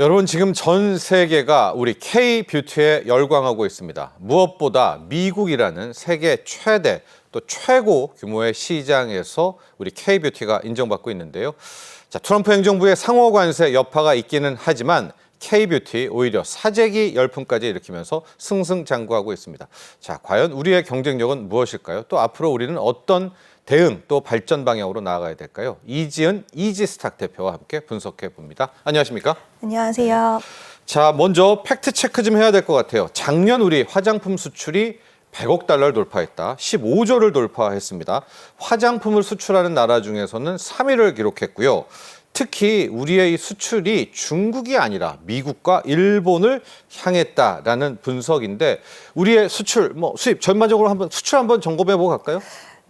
여러분 지금 전 세계가 우리 K 뷰티에 열광하고 있습니다. 무엇보다 미국이라는 세계 최대 또 최고 규모의 시장에서 우리 K 뷰티가 인정받고 있는데요. 자, 트럼프 행정부의 상호 관세 여파가 있기는 하지만 K 뷰티 오히려 사재기 열풍까지 일으키면서 승승장구하고 있습니다. 자, 과연 우리의 경쟁력은 무엇일까요? 또 앞으로 우리는 어떤 대응 또 발전 방향으로 나아가야 될까요? 이지은 이지스탁 대표와 함께 분석해 봅니다. 안녕하십니까? 안녕하세요. 자, 먼저 팩트 체크 좀 해야 될 것 같아요. 작년 우리 화장품 수출이 100억 달러를 돌파했다. 15조를 돌파했습니다. 화장품을 수출하는 나라 중에서는 3위를 기록했고요. 특히 우리의 이 수출이 중국이 아니라 미국과 일본을 향했다라는 분석인데 우리의 수출 뭐 수입 전반적으로 한번 수출 한번 점검해 보고 갈까요?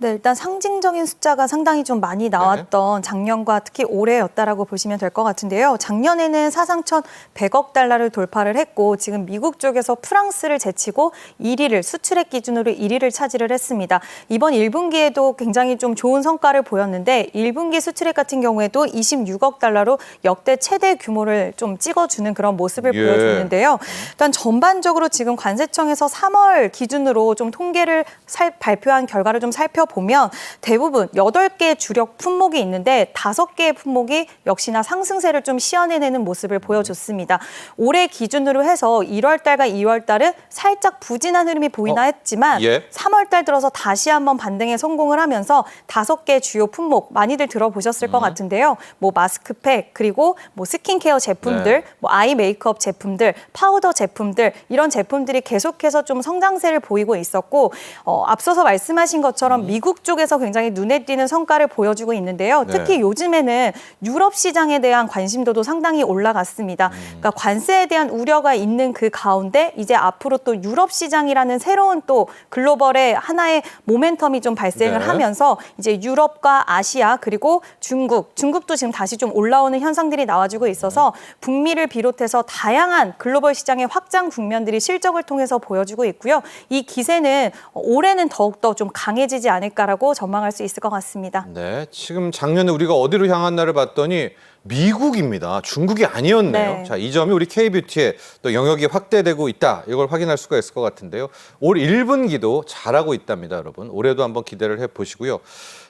네, 일단 상징적인 숫자가 상당히 좀 많이 나왔던 작년과 특히 올해였다라고 보시면 될 것 같은데요. 작년에는 사상천 100억 달러를 돌파를 했고 지금 미국 쪽에서 프랑스를 제치고 1위를 수출액 기준으로 1위를 차지를 했습니다. 이번 1분기에도 굉장히 좀 좋은 성과를 보였는데 1분기 수출액 같은 경우에도 26억 달러로 역대 최대 규모를 좀 찍어주는 그런 모습을 예. 보여줬는데요. 일단 전반적으로 지금 관세청에서 3월 기준으로 좀 통계를 살- 발표한 결과를 좀 살펴 보면 대부분 8개 주력 품목이 있는데 5개의 품목이 역시나 상승세를 좀 시연해내는 모습을 보여줬습니다. 올해 기준으로 해서 1월 달과 2월 달은 살짝 부진한 흐름이 보이나 어, 했지만 예. 3월 달 들어서 다시 한번 반등에 성공을 하면서 다섯 개 주요 품목 많이들 들어보셨을 음. 것 같은데요. 뭐 마스크팩 그리고 뭐 스킨케어 제품들, 네. 뭐 아이 메이크업 제품들, 파우더 제품들 이런 제품들이 계속해서 좀 성장세를 보이고 있었고 어, 앞서서 말씀하신 것처럼 미국 쪽에서 굉장히 눈에 띄는 성과를 보여주고 있는데요. 네. 특히 요즘에는 유럽 시장에 대한 관심도도 상당히 올라갔습니다. 그러니까 관세에 대한 우려가 있는 그 가운데 이제 앞으로 또 유럽 시장이라는 새로운 또 글로벌의 하나의 모멘텀이 좀 발생을 네. 하면서 이제 유럽과 아시아 그리고 중국, 중국도 지금 다시 좀 올라오는 현상들이 나와주고 있어서 북미를 비롯해서 다양한 글로벌 시장의 확장 국면들이 실적을 통해서 보여주고 있고요. 이 기세는 올해는 더욱더 좀 강해지지 않을 까라고 전망할 수 있을 것 같습니다. 네, 지금 작년에 우리가 어디로 향한나를 봤더니 미국입니다. 중국이 아니었네요. 네. 자, 이 점이 우리 K뷰티의 또 영역이 확대되고 있다. 이걸 확인할 수가 있을 것 같은데요. 올 1분기도 잘하고 있답니다, 여러분. 올해도 한번 기대를 해 보시고요.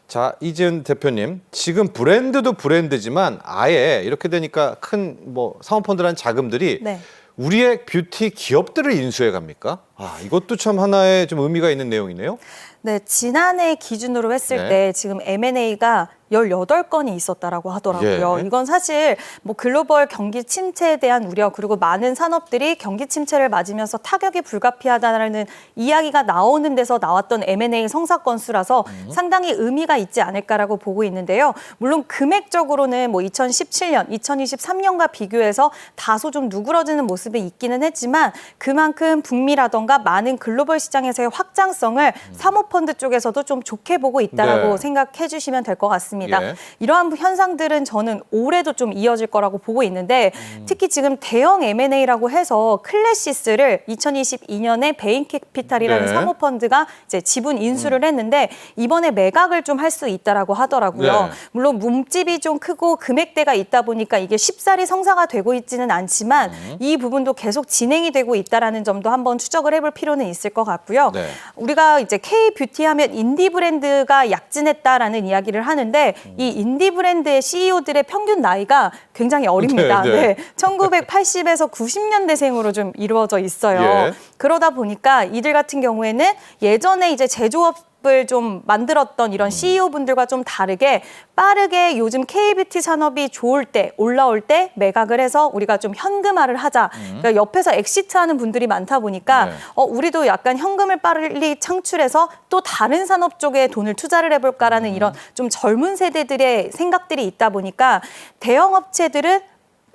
자, 이지은 대표님, 지금 브랜드도 브랜드지만 아예 이렇게 되니까 큰 뭐 사모펀드라는 자금들이 네. 우리의 뷰티 기업들을 인수해 갑니까? 아, 이것도 참 하나의 좀 의미가 있는 내용이네요. 네, 지난해 기준으로 했을 네. 때 지금 M&A가 18건이 있었다라고 하더라고요. 예. 이건 사실 뭐 글로벌 경기 침체에 대한 우려 그리고 많은 산업들이 경기 침체를 맞으면서 타격이 불가피하다는 이야기가 나오는 데서 나왔던 M&A 성사 건수라서 상당히 의미가 있지 않을까라고 보고 있는데요. 물론 금액적으로는 뭐 2017년, 2023년과 비교해서 다소 좀 누그러지는 모습이 있기는 했지만 그만큼 북미라던가 많은 글로벌 시장에서의 확장성을 사모펀드 쪽에서도 좀 좋게 보고 있다라고 네. 생각해 주시면 될 것 같습니다. 예. 이러한 현상들은 저는 올해도 좀 이어질 거라고 보고 있는데 특히 지금 대형 M&A라고 해서 클래시스를 2022년에 베인캐피탈이라는 네. 사모펀드가 이제 지분 인수를 했는데 이번에 매각을 좀 할 수 있다라고 하더라고요. 네. 물론 몸집이 좀 크고 금액대가 있다 보니까 이게 쉽사리 성사가 되고 있지는 않지만 음. 이 부분도 계속 진행이 되고 있다라는 점도 한번 추적을 해볼 필요는 있을 것 같고요. 네. 우리가 이제 K 뷰티 하면 인디 브랜드가 약진했다라는 이야기를 하는데 이 인디 브랜드의 CEO들의 평균 나이가 굉장히 어립니다. 네, 네. 네. 1980에서 90년대생으로 좀 이루어져 있어요. 예. 그러다 보니까 이들 같은 경우에는 예전에 이제 제조업 을 좀 만들었던 음. 이런 CEO 분들과 좀 다르게 빠르게 요즘 K뷰티 산업이 좋을 때 올라올 때 매각을 해서 우리가 좀 현금화를 하자. 그러니까 옆에서 엑시트하는 분들이 많다 보니까 음. 네. 어, 우리도 약간 현금을 빨리 창출해서 또 다른 산업 쪽에 돈을 투자를 해볼까라는 음. 이런 좀 젊은 세대들의 생각들이 있다 보니까 대형 업체들은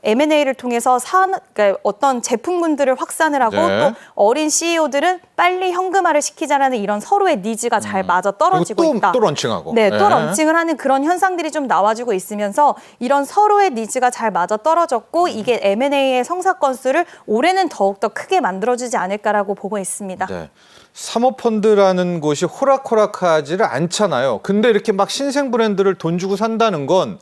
M&A를 통해서 산, 그러니까 어떤 제품군들을 확산을 하고 네. 또 어린 CEO들은 빨리 현금화를 시키자라는 이런 서로의 니즈가 잘 맞아 떨어지고 또, 있다. 또 런칭하고. 네, 또 예. 런칭을 하는 그런 현상들이 좀 나와주고 있으면서 이런 서로의 니즈가 잘 맞아 떨어졌고 이게 M&A의 성사 건수를 올해는 더욱더 크게 만들어주지 않을까라고 보고 있습니다. 네. 사모펀드라는 곳이 호락호락하지를 않잖아요. 근데 이렇게 막 신생 브랜드를 돈 주고 산다는 건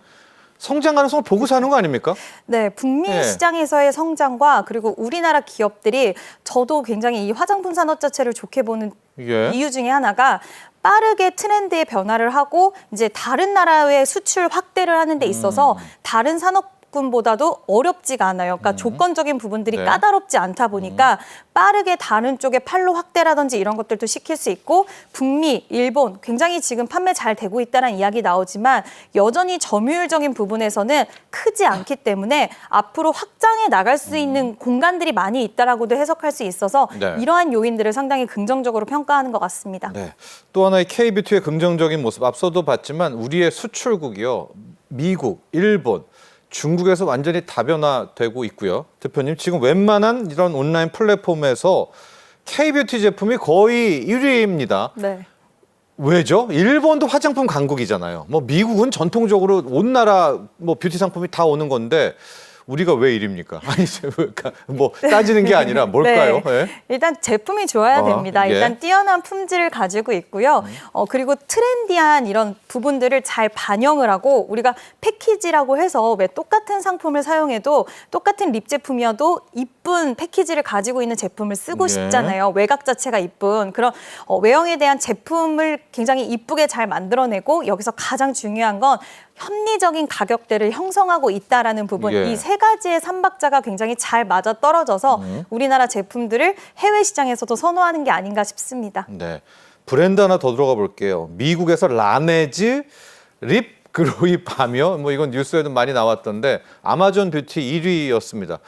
성장 가능성을 보고 사는 거 아닙니까? 네, 북미 예. 시장에서의 성장과 그리고 우리나라 기업들이 저도 굉장히 이 화장품 산업 자체를 좋게 보는 예. 이유 중에 하나가 빠르게 트렌드의 변화를 하고 이제 다른 나라의 수출 확대를 하는 데 있어서 음. 다른 산업 군보다도 어렵지가 않아요. 그러니까 조건적인 부분들이 네. 까다롭지 않다 보니까 빠르게 다른 쪽에 판로 확대라든지 이런 것들도 시킬 수 있고 북미, 일본 굉장히 지금 판매 잘 되고 있다는 이야기 나오지만 여전히 점유율적인 부분에서는 크지 않기 때문에 앞으로 확장해 나갈 수 있는 공간들이 많이 있다라고도 해석할 수 있어서 음. 네. 이러한 요인들을 상당히 긍정적으로 평가하는 것 같습니다. 네. 또 하나의 K뷰티의 긍정적인 모습 앞서도 봤지만 우리의 수출국이요. 미국, 일본, 중국에서 완전히 다변화되고 있고요. 대표님 지금 웬만한 이런 온라인 플랫폼에서 K뷰티 제품이 거의 1위입니다. 네. 왜죠? 일본도 화장품 강국이잖아요. 뭐 미국은 전통적으로 온 나라 뭐 뷰티 상품이 다 오는 건데 우리가 왜 이립니까? 아니 그러니까 뭐 따지는 게 아니라 뭘까요? 네. 예? 일단 제품이 좋아야 어, 됩니다. 예. 일단 뛰어난 품질을 가지고 있고요. 어, 그리고 트렌디한 이런 부분들을 잘 반영을 하고 우리가 패키지라고 해서 왜 똑같은 상품을 사용해도 똑같은 립 제품이어도 이쁜 패키지를 가지고 있는 제품을 쓰고 예. 싶잖아요. 외곽 자체가 이쁜 그런 어, 외형에 대한 제품을 굉장히 이쁘게 잘 만들어내고 여기서 가장 중요한 건 합리적인 가격대를 형성하고 있다라는 부분 예. 이세 가지의 삼박자가 굉장히 잘 맞아 떨어져서 음. 우리나라 제품들을 해외 시장에서도 선호하는 게 아닌가 싶습니다. 네. 브랜드 하나 더 들어가 볼게요. 미국에서 라네즈 립 그로이 바며 뭐 이건 뉴스에도 많이 나왔던데 아마존 뷰티 1위였습니다.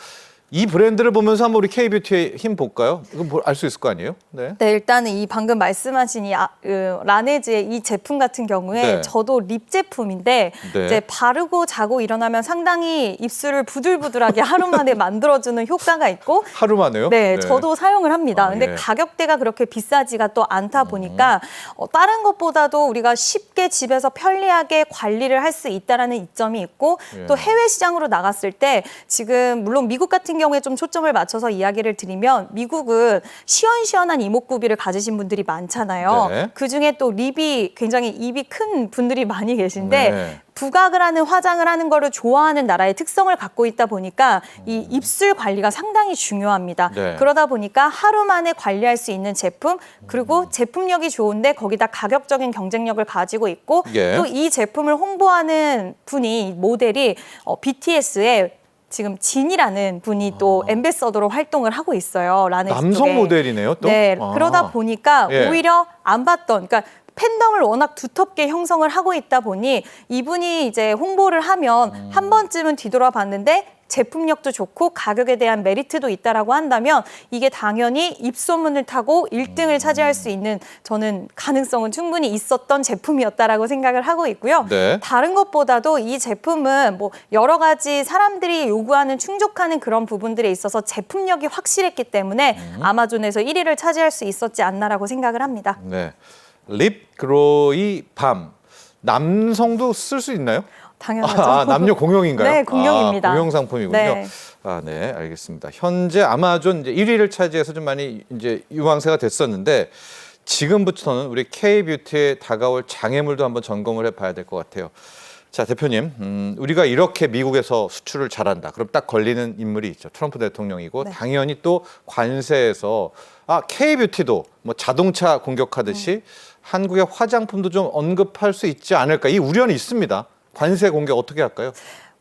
이 브랜드를 보면서 한번 우리 K뷰티의 힘 볼까요? 이거 알 수 있을 거 아니에요? 네. 네, 일단은 이 방금 말씀하신 이 아, 그 라네즈의 이 제품 같은 경우에 네. 저도 립 제품인데 네. 이제 바르고 자고 일어나면 상당히 입술을 부들부들하게 하루 만에 만들어주는 효과가 있고 하루 만에요? 네, 저도 사용을 합니다. 아, 근데 예. 음. 가격대가 그렇게 비싸지가 또 않다 보니까 어, 다른 것보다도 우리가 쉽게 집에서 편리하게 관리를 할 수 있다라는 이점이 있고 예. 또 해외 시장으로 나갔을 때 지금 물론 미국 같은 경우에 좀 초점을 맞춰서 이야기를 드리면 미국은 시원시원한 이목구비를 가지신 분들이 많잖아요. 네. 그 중에 또 립이 굉장히 입이 큰 분들이 많이 계신데 네. 부각을 하는 화장을 하는 거를 좋아하는 나라의 특성을 갖고 있다 보니까 이 입술 관리가 상당히 중요합니다. 네. 그러다 보니까 하루 만에 관리할 수 있는 제품 그리고 제품력이 좋은데 거기다 가격적인 경쟁력을 가지고 있고 예. 또이 제품을 홍보하는 분이 모델이 어, BTS의 지금 진이라는 분이 또 엠베서더로 활동을 하고 있어요. 아. 남성 모델이네요, 또? 네, 아. 그러다 보니까 예. 오히려 안 봤던, 그러니까 팬덤을 워낙 두텁게 형성을 하고 있다 보니 이분이 이제 홍보를 하면 음. 한 번쯤은 뒤돌아 봤는데 제품력도 좋고 가격에 대한 메리트도 있다라고 한다면 이게 당연히 입소문을 타고 음. 1등을 차지할 수 있는 저는 가능성은 충분히 있었던 제품이었다라고 생각을 하고 있고요. 네. 다른 것보다도 이 제품은 뭐 여러 가지 사람들이 요구하는 충족하는 그런 부분들에 있어서 제품력이 확실했기 때문에 음. 아마존에서 1위를 차지할 수 있었지 않나라고 생각을 합니다. 네. 립 그로이 밤. 남성도 쓸 수 있나요? 당연하죠. 아, 남녀 공용인가요? 네, 공용입니다. 아, 공용 상품이군요. 네. 아, 네, 알겠습니다. 현재 아마존 이제 1위를 차지해서 좀 많이 이제 유망세가 됐었는데 지금부터는 우리 K-뷰티에 다가올 장애물도 한번 점검을 해봐야 될 것 같아요. 자, 대표님, 음, 우리가 이렇게 미국에서 수출을 잘한다. 그럼 딱 걸리는 인물이 있죠. 트럼프 대통령이고 네. 당연히 또 관세에서 아 K-뷰티도 뭐 자동차 공격하듯이 한국의 화장품도 좀 언급할 수 있지 않을까 이 우려는 있습니다. 관세 공격 어떻게 할까요?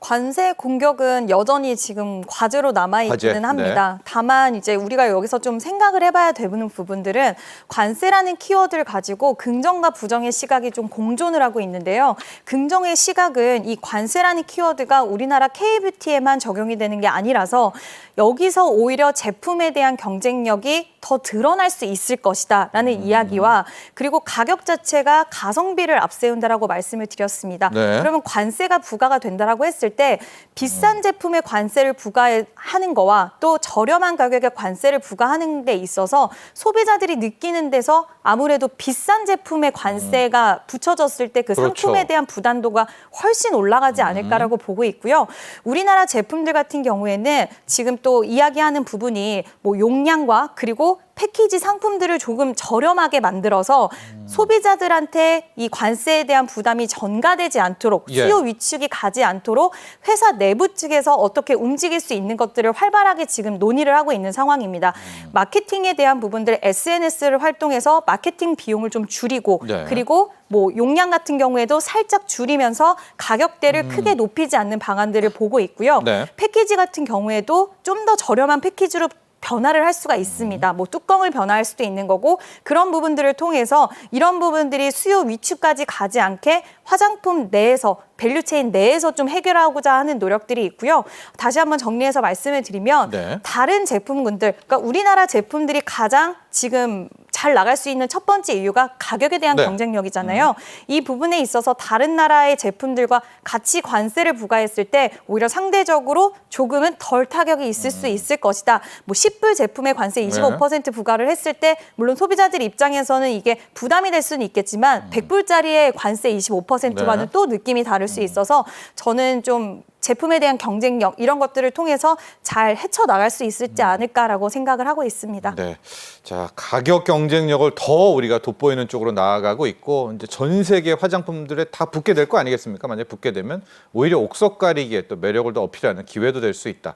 관세 공격은 여전히 지금 과제로 남아 있기는 네. 합니다. 다만 이제 우리가 여기서 좀 생각을 해봐야 되는 부분들은 관세라는 키워드를 가지고 긍정과 부정의 시각이 좀 공존을 하고 있는데요. 긍정의 시각은 이 관세라는 키워드가 우리나라 K뷰티에만 적용이 되는 게 아니라서 여기서 오히려 제품에 대한 경쟁력이 더 드러날 수 있을 것이다라는 음. 이야기와 그리고 가격 자체가 가성비를 앞세운다라고 말씀을 드렸습니다. 네. 그러면 관세가 부과가 된다라고 했을 때 비싼 제품에 관세를 부과하는 거와 또 저렴한 가격에 관세를 부과하는 데 있어서 소비자들이 느끼는 데서 아무래도 비싼 제품에 관세가 붙여졌을 때그 그렇죠. 상품에 대한 부담도가 훨씬 올라가지 않을까라고 보고 있고요. 우리나라 제품들 같은 경우에는 지금 또 이야기하는 부분이 뭐 용량과 그리고 패키지 상품들을 조금 저렴하게 만들어서 소비자들한테 이 관세에 대한 부담이 전가되지 않도록 예. 수요 위축이 가지 않도록 회사 내부 측에서 어떻게 움직일 수 있는 것들을 활발하게 지금 논의를 하고 있는 상황입니다. 음. 마케팅에 대한 부분들 SNS를 활동해서 마케팅 비용을 좀 줄이고 네. 그리고 뭐 용량 같은 경우에도 살짝 줄이면서 가격대를 크게 높이지 않는 방안들을 보고 있고요. 음. 네. 패키지 같은 경우에도 좀 더 저렴한 패키지로 변화를 할 수가 있습니다. 뭐 뚜껑을 변화할 수도 있는 거고 그런 부분들을 통해서 이런 부분들이 수요 위축까지 가지 않게 화장품 내에서 밸류체인 내에서 좀 해결하고자 하는 노력들이 있고요. 다시 한번 정리해서 말씀을 드리면 네. 다른 제품군들, 그러니까 우리나라 제품들이 가장 지금 잘 나갈 수 있는 첫 번째 이유가 가격에 대한 네. 경쟁력이잖아요. 이 부분에 있어서 다른 나라의 제품들과 같이 관세를 부과했을 때 오히려 상대적으로 조금은 덜 타격이 있을 수 있을 것이다. 뭐 10불 제품에 관세 25% 부과를 했을 때 물론 소비자들 입장에서는 이게 부담이 될 수는 있겠지만 100불짜리의 관세 25%와는 네. 또 느낌이 다를 수 있어서 저는 좀 제품에 대한 경쟁력 이런 것들을 통해서 잘 헤쳐 나갈 수 있을지 않을까라고 생각을 하고 있습니다. 네. 자, 가격 경쟁력을 더 우리가 돋보이는 쪽으로 나아가고 있고 이제 전 세계 화장품들에 다 붙게 될 거 아니겠습니까? 만약 붙게 되면 오히려 옥석 가리기에 또 매력을 더 어필하는 기회도 될 수 있다.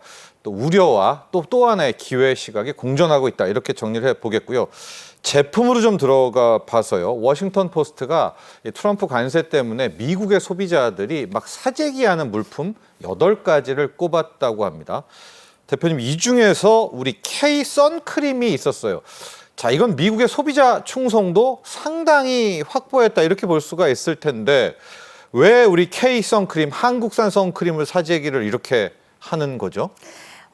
또 우려와 또 또 하나의 기회 시각이 공존하고 있다. 이렇게 정리를 해 보겠고요. 제품으로 좀 들어가 봐서요. 워싱턴 포스트가 이 트럼프 관세 때문에 미국의 소비자들이 막 사재기하는 물품 여덟 가지를 꼽았다고 합니다. 대표님 이 중에서 우리 K 선크림이 있었어요. 자, 이건 미국의 소비자 충성도 상당히 확보했다 이렇게 볼 수가 있을 텐데 왜 우리 K 선크림, 한국산 선크림을 사재기를 이렇게 하는 거죠?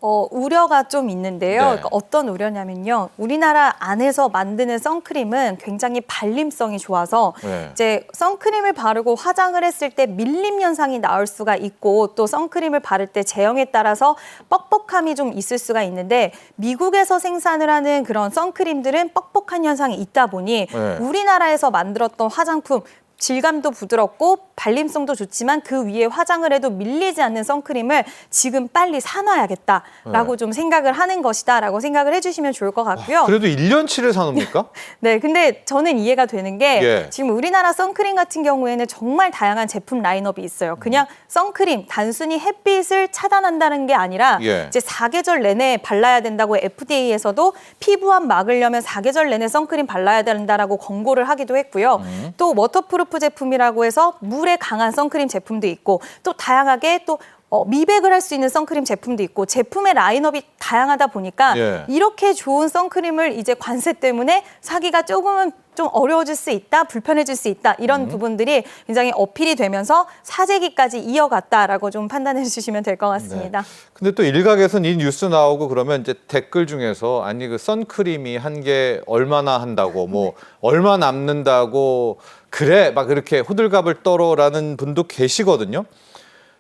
어, 우려가 좀 있는데요. 네. 그러니까 어떤 우려냐면요. 우리나라 안에서 만드는 선크림은 굉장히 발림성이 좋아서 네. 이제 선크림을 바르고 화장을 했을 때 밀림 현상이 나올 수가 있고 또 선크림을 바를 때 제형에 따라서 뻑뻑함이 좀 있을 수가 있는데 미국에서 생산을 하는 그런 선크림들은 뻑뻑한 현상이 있다 보니 네. 우리나라에서 만들었던 화장품 질감도 부드럽고 발림성도 좋지만 그 위에 화장을 해도 밀리지 않는 선크림을 지금 빨리 사놔야겠다라고 네. 좀 생각을 하는 것이다라고 생각을 해주시면 좋을 것 같고요. 그래도 1년치를 사놓습니까? 네, 근데 저는 이해가 되는 게 예. 지금 우리나라 선크림 같은 경우에는 정말 다양한 제품 라인업이 있어요. 그냥 선크림 단순히 햇빛을 차단한다는 게 아니라 예. 이제 사계절 내내 발라야 된다고 FDA에서도 피부암 막으려면 사계절 내내 선크림 발라야 된다라고 권고를 하기도 했고요. 음. 또 워터프루 프 제품이라고 해서 물에 강한 선크림 제품도 있고 또 다양하게 또 어, 미백을 할 수 있는 선크림 제품도 있고 제품의 라인업이 다양하다 보니까 예. 이렇게 좋은 선크림을 이제 관세 때문에 사기가 조금은 좀 어려워질 수 있다, 불편해질 수 있다 이런 음. 부분들이 굉장히 어필이 되면서 사재기까지 이어갔다라고 좀 판단해 주시면 될 것 같습니다. 네. 근데 또 일각에서는 이 뉴스 나오고 그러면 이제 댓글 중에서 아니 그 선크림이 한 개 얼마나 한다고 뭐 얼마 남는다고 그래 막 이렇게 호들갑을 떨어라는 분도 계시거든요.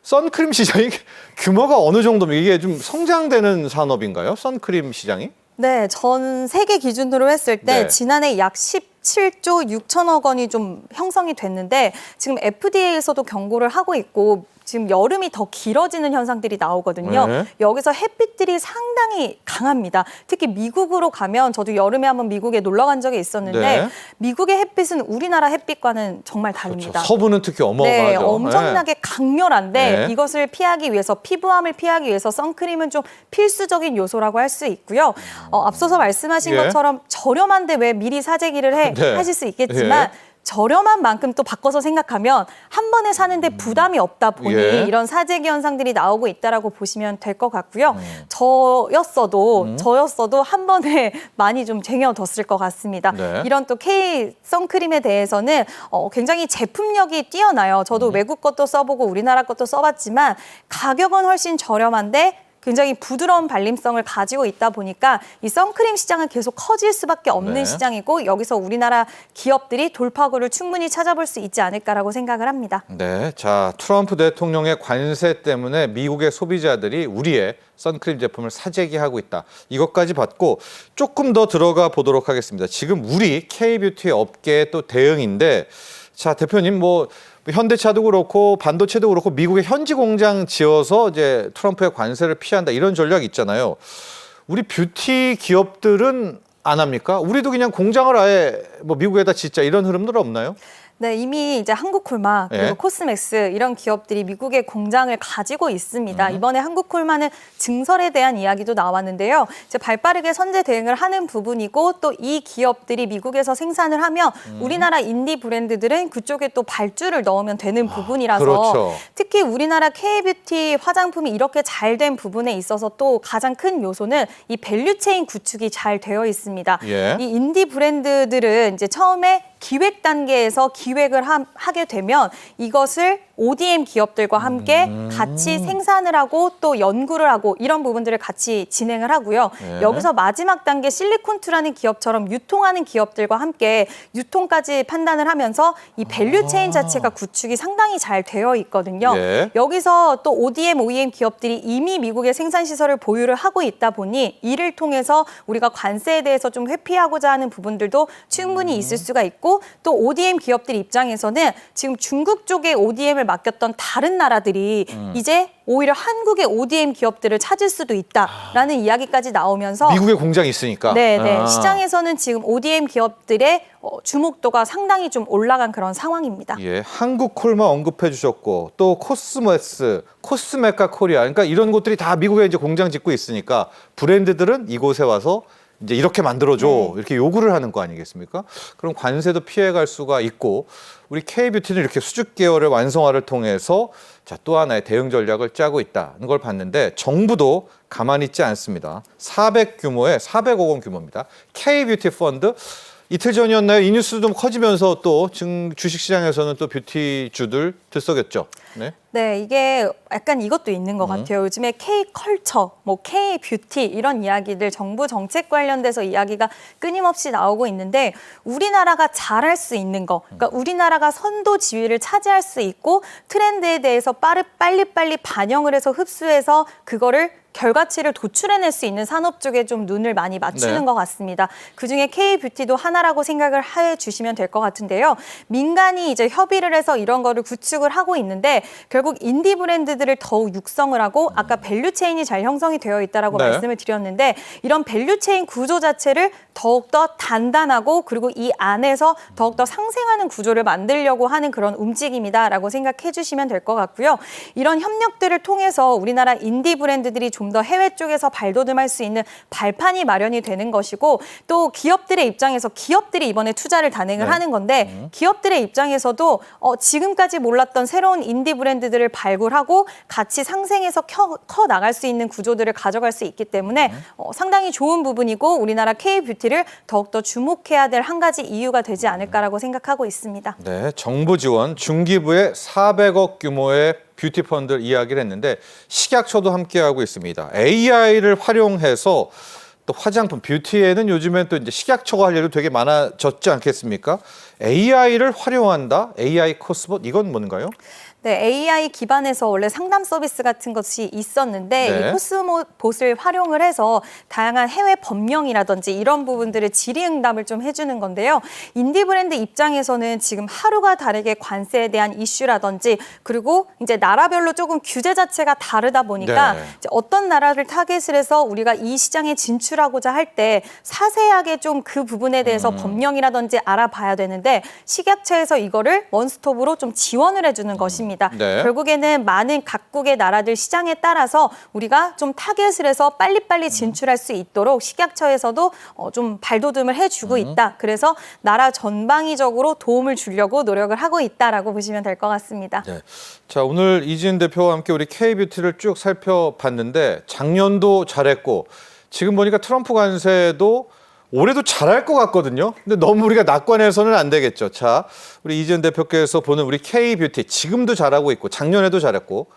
선크림 시장이 규모가 어느 정도면 이게 좀 성장되는 산업인가요? 선크림 시장이? 네, 전 세계 기준으로 했을 때 네. 지난해 약 17조 6천억 원이 좀 형성이 됐는데 지금 FDA에서도 경고를 하고 있고 지금 여름이 더 길어지는 현상들이 나오거든요. 네. 여기서 햇빛들이 상당히 강합니다. 특히 미국으로 가면 저도 여름에 한번 미국에 놀러 간 적이 있었는데 네. 미국의 햇빛은 우리나라 햇빛과는 정말 다릅니다. 그렇죠. 서부는 특히 어마어마하죠. 네, 엄청나게 강렬한데 네. 이것을 피하기 위해서 피부암을 피하기 위해서 선크림은 좀 필수적인 요소라고 할 수 있고요. 어, 앞서서 말씀하신 예. 것처럼 저렴한데 왜 미리 사재기를 해 네. 하실 수 있겠지만 예. 저렴한 만큼 또 바꿔서 생각하면 한 번에 사는데 부담이 없다 보니 예. 이런 사재기 현상들이 나오고 있다라고 보시면 될 것 같고요. 음. 저였어도 저였어도 한 번에 많이 좀 쟁여뒀을 것 같습니다. 네. 이런 또 K 선크림에 대해서는 어, 굉장히 제품력이 뛰어나요. 저도 음. 외국 것도 써보고 우리나라 것도 써봤지만 가격은 훨씬 저렴한데 굉장히 부드러운 발림성을 가지고 있다 보니까 이 선크림 시장은 계속 커질 수밖에 없는 네. 시장이고 여기서 우리나라 기업들이 돌파구를 충분히 찾아볼 수 있지 않을까라고 생각을 합니다. 네, 자 트럼프 대통령의 관세 때문에 미국의 소비자들이 우리의 선크림 제품을 사재기하고 있다. 이것까지 받고 조금 더 들어가 보도록 하겠습니다. 지금 우리 K-뷰티 업계의 또 대응인데, 자 대표님 뭐 현대차도 그렇고 반도체도 그렇고 미국의 현지 공장 지어서 이제 트럼프의 관세를 피한다 이런 전략 있잖아요. 우리 뷰티 기업들은 안 합니까? 우리도 그냥 공장을 아예 뭐 미국에다 짓자 이런 흐름들 없나요? 네, 이미 이제 한국콜마 그리고 예. 코스맥스 이런 기업들이 미국에 공장을 가지고 있습니다. 음. 이번에 한국콜마는 증설에 대한 이야기도 나왔는데요. 이제 발빠르게 선제 대응을 하는 부분이고 또 이 기업들이 미국에서 생산을 하면 음. 우리나라 인디 브랜드들은 그쪽에 또 발주를 넣으면 되는 부분이라서 그렇죠. 특히 우리나라 K뷰티 화장품이 이렇게 잘 된 부분에 있어서 또 가장 큰 요소는 이 밸류체인 구축이 잘 되어 있습니다. 예. 이 인디 브랜드들은 이제 처음에 기획 단계에서 기획을 함- 하게 되면 이것을 ODM 기업들과 함께 음. 같이 생산을 하고 또 연구를 하고 이런 부분들을 같이 진행을 하고요. 네. 여기서 마지막 단계 실리콘투라는 기업처럼 유통하는 기업들과 함께 유통까지 판단을 하면서 이 밸류 체인 자체가 구축이 상당히 잘 되어 있거든요. 아. 예. 여기서 또 ODM, OEM 기업들이 이미 미국의 생산 시설을 보유를 하고 있다 보니 이를 통해서 우리가 관세에 대해서 좀 회피하고자 하는 부분들도 충분히 있을 수가 있고 또 ODM 기업들 입장에서는 지금 중국 쪽에 ODM을 맡겼던 다른 나라들이 이제 오히려 한국의 ODM 기업들을 찾을 수도 있다라는 이야기까지 나오면서 미국에 공장이 있으니까. 네, 네. 아. 시장에서는 지금 ODM 기업들의 어, 주목도가 상당히 좀 올라간 그런 상황입니다. 예, 한국 콜마 언급해 주셨고 또 코스모스, 코스메카 코리아 그러니까 이런 곳들이 다 미국에 이제 공장 짓고 있으니까 브랜드들은 이곳에 와서 이제 이렇게 만들어 줘. 네. 이렇게 요구를 하는 거 아니겠습니까? 그럼 관세도 피해 갈 수가 있고 우리 K뷰티는 이렇게 수직 계열의 완성화를 통해서 자, 또 하나의 대응 전략을 짜고 있다는 걸 봤는데 정부도 가만히 있지 않습니다. 400 규모의 400억 원 규모입니다. K뷰티 펀드 이틀 전이었나요? 이 뉴스 좀 커지면서 또증 주식시장에서는 또 뷰티주들 들썩였죠. 네. 네, 이게 약간 이것도 있는 음. 것 같아요. 요즘에 K 컬처, 뭐 K 뷰티 이런 이야기들 정부 정책 관련돼서 이야기가 끊임없이 나오고 있는데 우리나라가 잘할 수 있는 거, 그러니까 우리나라가 선도 지위를 차지할 수 있고 트렌드에 대해서 빠르 빨리 빨리 반영을 해서 흡수해서 그거를 결과치를 도출해낼 수 있는 산업 쪽에 좀 눈을 많이 맞추는 네. 것 같습니다. 그중에 K-뷰티도 하나라고 생각을 해 주시면 될 것 같은데요. 민간이 이제 협의를 해서 이런 거를 구축을 하고 있는데 결국 인디 브랜드들을 더욱 육성을 하고 아까 밸류 체인이 잘 형성이 되어 있다라고 네. 말씀을 드렸는데 이런 밸류 체인 구조 자체를 더욱더 단단하고 그리고 이 안에서 더욱더 상생하는 구조를 만들려고 하는 그런 움직임이다라고 생각해 주시면 될 것 같고요. 이런 협력들을 통해서 우리나라 인디 브랜드들이 좀 더 해외 쪽에서 발돋움할 수 있는 발판이 마련이 되는 것이고 또 기업들의 입장에서 기업들이 이번에 투자를 단행을 네. 하는 건데 기업들의 입장에서도 어, 지금까지 몰랐던 새로운 인디 브랜드들을 발굴하고 같이 상생해서 켜, 커 나갈 수 있는 구조들을 가져갈 수 있기 때문에 어, 상당히 좋은 부분이고 우리나라 K-뷰티를 더욱더 주목해야 될 한 가지 이유가 되지 않을까라고 생각하고 있습니다. 네, 정부 지원 중기부의 400억 규모의 뷰티 펀드 이야기를 했는데 식약처도 함께하고 있습니다. AI를 활용해서 또 화장품 뷰티에는 요즘엔 또 이제 식약처가 할 일도 되게 많아졌지 않겠습니까? AI를 활용한다. AI 코스봇 이건 뭔가요? 네, AI 기반에서 원래 상담 서비스 같은 것이 있었는데 네. 이 코스모봇을 활용을 해서 다양한 해외 법령이라든지 이런 부분들을 질의응답을 좀 해주는 건데요. 인디 브랜드 입장에서는 지금 하루가 다르게 관세에 대한 이슈라든지 그리고 이제 나라별로 조금 규제 자체가 다르다 보니까 네. 이제 어떤 나라를 타겟을 해서 우리가 이 시장에 진출하고자 할 때 사세하게 좀 그 부분에 대해서 음. 법령이라든지 알아봐야 되는데 식약처에서 이거를 원스톱으로 좀 지원을 해주는 것입니다. 네. 결국에는 많은 각국의 나라들 시장에 따라서 우리가 좀 타겟을 해서 빨리빨리 진출할 수 있도록 식약처에서도 어, 좀 발돋움을 해주고 있다. 그래서 나라 전방위적으로 도움을 주려고 노력을 하고 있다라고 보시면 될 것 같습니다. 네. 자, 오늘 이지은 대표와 함께 우리 K뷰티를 쭉 살펴봤는데 작년도 잘했고 지금 보니까 트럼프 관세도 올해도 잘할 것 같거든요. 근데 너무 우리가 낙관해서는 안 되겠죠. 자, 우리 이지은 대표께서 보는 우리 K뷰티 지금도 잘하고 있고 작년에도 잘했고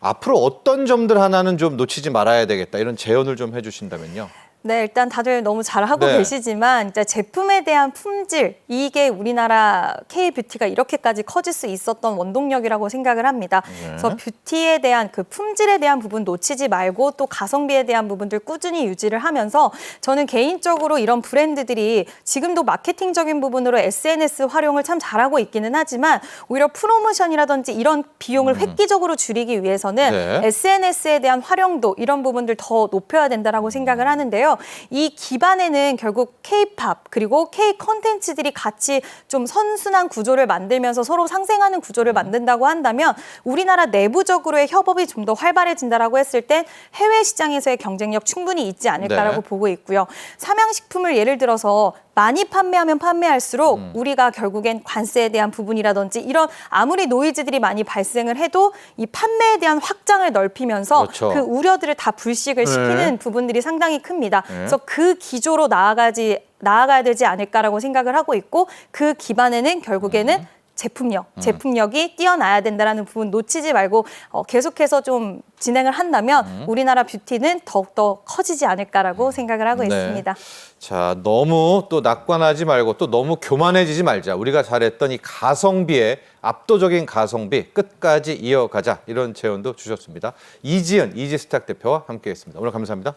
앞으로 어떤 점들 하나는 좀 놓치지 말아야 되겠다 이런 제언을 좀 해주신다면요. 네, 일단 다들 너무 잘하고 네. 계시지만 이제 제품에 대한 품질 이게 우리나라 K-뷰티가 이렇게까지 커질 수 있었던 원동력이라고 생각을 합니다. 네. 그래서 뷰티에 대한 그 품질에 대한 부분 놓치지 말고 또 가성비에 대한 부분들 꾸준히 유지를 하면서 저는 개인적으로 이런 브랜드들이 지금도 마케팅적인 부분으로 SNS 활용을 참 잘하고 있기는 하지만 오히려 프로모션이라든지 이런 비용을 획기적으로 줄이기 위해서는 네. SNS에 대한 활용도 이런 부분들 더 높여야 된다라고 생각을 하는데요. 있는데요. 이 기반에는 결국 K-팝 그리고 K 컨텐츠들이 같이 좀 선순환 구조를 만들면서 서로 상생하는 구조를 만든다고 한다면 우리나라 내부적으로의 협업이 좀 더 활발해진다라고 했을 때 해외 시장에서의 경쟁력 충분히 있지 않을까라고 네. 보고 있고요. 삼양식품을 예를 들어서 많이 판매하면 판매할수록 음. 우리가 결국엔 관세에 대한 부분이라든지 이런 아무리 노이즈들이 많이 발생을 해도 이 판매에 대한 확장을 넓히면서 그렇죠. 그 우려들을 다 불식을 네. 시키는 부분들이 상당히 큽니다. 네. 그래서 그 기조로 나아가지 나아가야 되지 않을까라고 생각을 하고 있고 그 기반에는 결국에는 음. 제품력, 제품력이 뛰어나야 된다라는 부분 놓치지 말고 어, 계속해서 좀 진행을 한다면 음. 우리나라 뷰티는 더욱더 커지지 않을까라고 생각을 하고 네. 있습니다. 자, 너무 또 낙관하지 말고 또 너무 교만해지지 말자. 우리가 잘했던 이 가성비의 압도적인 가성비 끝까지 이어가자. 이런 제언도 주셨습니다. 이지은 이지스탁 대표와 함께했습니다. 오늘 감사합니다.